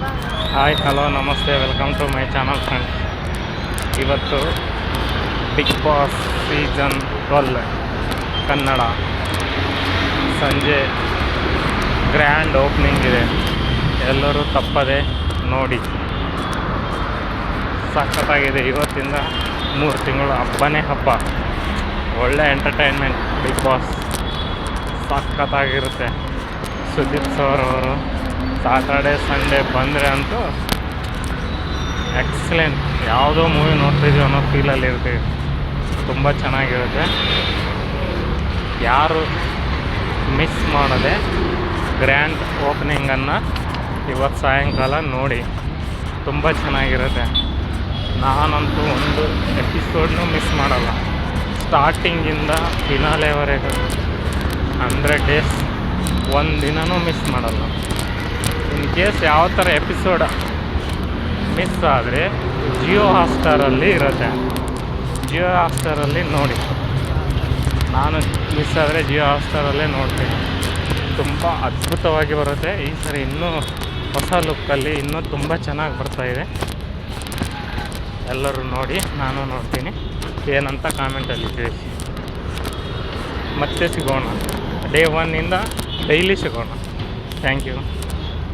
Hi, hello, ನಮಸ್ತೆ, welcome to my channel friends. ಇವತ್ತು Bigg Boss season twelve, Kannada. ಸಂಜೆ grand opening ಇದೆ. ಎಲ್ಲರೂ ತಪ್ಪದೆ ನೋಡಿ. ಸಖತ್ತಾಗಿದೆ. ಇವತ್ತಿಂದ ಮೂರು ತಿಂಗಳು ಹಬ್ಬನೇ ಹಬ್ಬ. ಒಳ್ಳೆ ಎಂಟರ್ಟೈನ್ಮೆಂಟ್. ಬಿಗ್ ಬಾಸ್ ಸಖತ್ತಾಗಿರುತ್ತೆ. ಸುದೀಪ್ ಸರ್ ಅವರು ಸಾಟರ್ಡೆ ಸಂಡೇ ಬಂದರೆ ಅಂತೂ ಎಕ್ಸಲೆಂಟ್ ಯಾವುದೋ ಮೂವಿ ನೋಡ್ತಿದ್ದೀವಿ ಅನ್ನೋ ಫೀಲಲ್ಲಿ ಇರ್ತೀವಿ. ತುಂಬ ಚೆನ್ನಾಗಿರುತ್ತೆ. ಯಾರು ಮಿಸ್ ಮಾಡದೆ ಗ್ರ್ಯಾಂಡ್ ಓಪನಿಂಗನ್ನು ಇವತ್ತು ಸಾಯಂಕಾಲ ನೋಡಿ. ತುಂಬ ಚೆನ್ನಾಗಿರುತ್ತೆ. ನಾನಂತೂ ಒಂದು ಎಪಿಸೋಡ್ನೂ ಮಿಸ್ ಮಾಡಲ್ಲ. ಸ್ಟಾರ್ಟಿಂಗಿಂದ ಫಿನಾಲೆವರೆಗೂ ಹಂಡ್ರೆಡ್ ಡೇಸ್ ಒಂದು ದಿನವೂ ಮಿಸ್ ಮಾಡಲ್ಲ. ಇನ್ ಕೇಸ್ ಯಾವ ಥರ ಎಪಿಸೋಡ್ ಮಿಸ್ ಆದರೆ ಜಿಯೋ ಹಾಸ್ಟಾರಲ್ಲಿ ಇರುತ್ತೆ. ಜಿಯೋ ಹಾಸ್ಟಾರಲ್ಲಿ ನೋಡಿ. ನಾನು ಮಿಸ್ ಆದರೆ ಜಿಯೋ ಹಾಸ್ಟಾರಲ್ಲೇ ನೋಡ್ತೀನಿ. ತುಂಬ ಅದ್ಭುತವಾಗಿ ಬರುತ್ತೆ. ಈ ಸರಿ ಇನ್ನೂ ಹೊಸ ಲುಕ್ಕಲ್ಲಿ ಇನ್ನೂ ತುಂಬ ಚೆನ್ನಾಗಿ ಬರ್ತಾಯಿದೆ ಎಲ್ಲರೂ ನೋಡಿ, ನಾನು ನೋಡ್ತೀನಿ. ಏನಂತ ಕಾಮೆಂಟಲ್ಲಿ ತಿಳಿಸಿ. ಮತ್ತೆ ಸಿಗೋಣ. ಡೇ ಒನ್ನಿಂದ ಡೈಲಿ ಸಿಗೋಣ. Thank you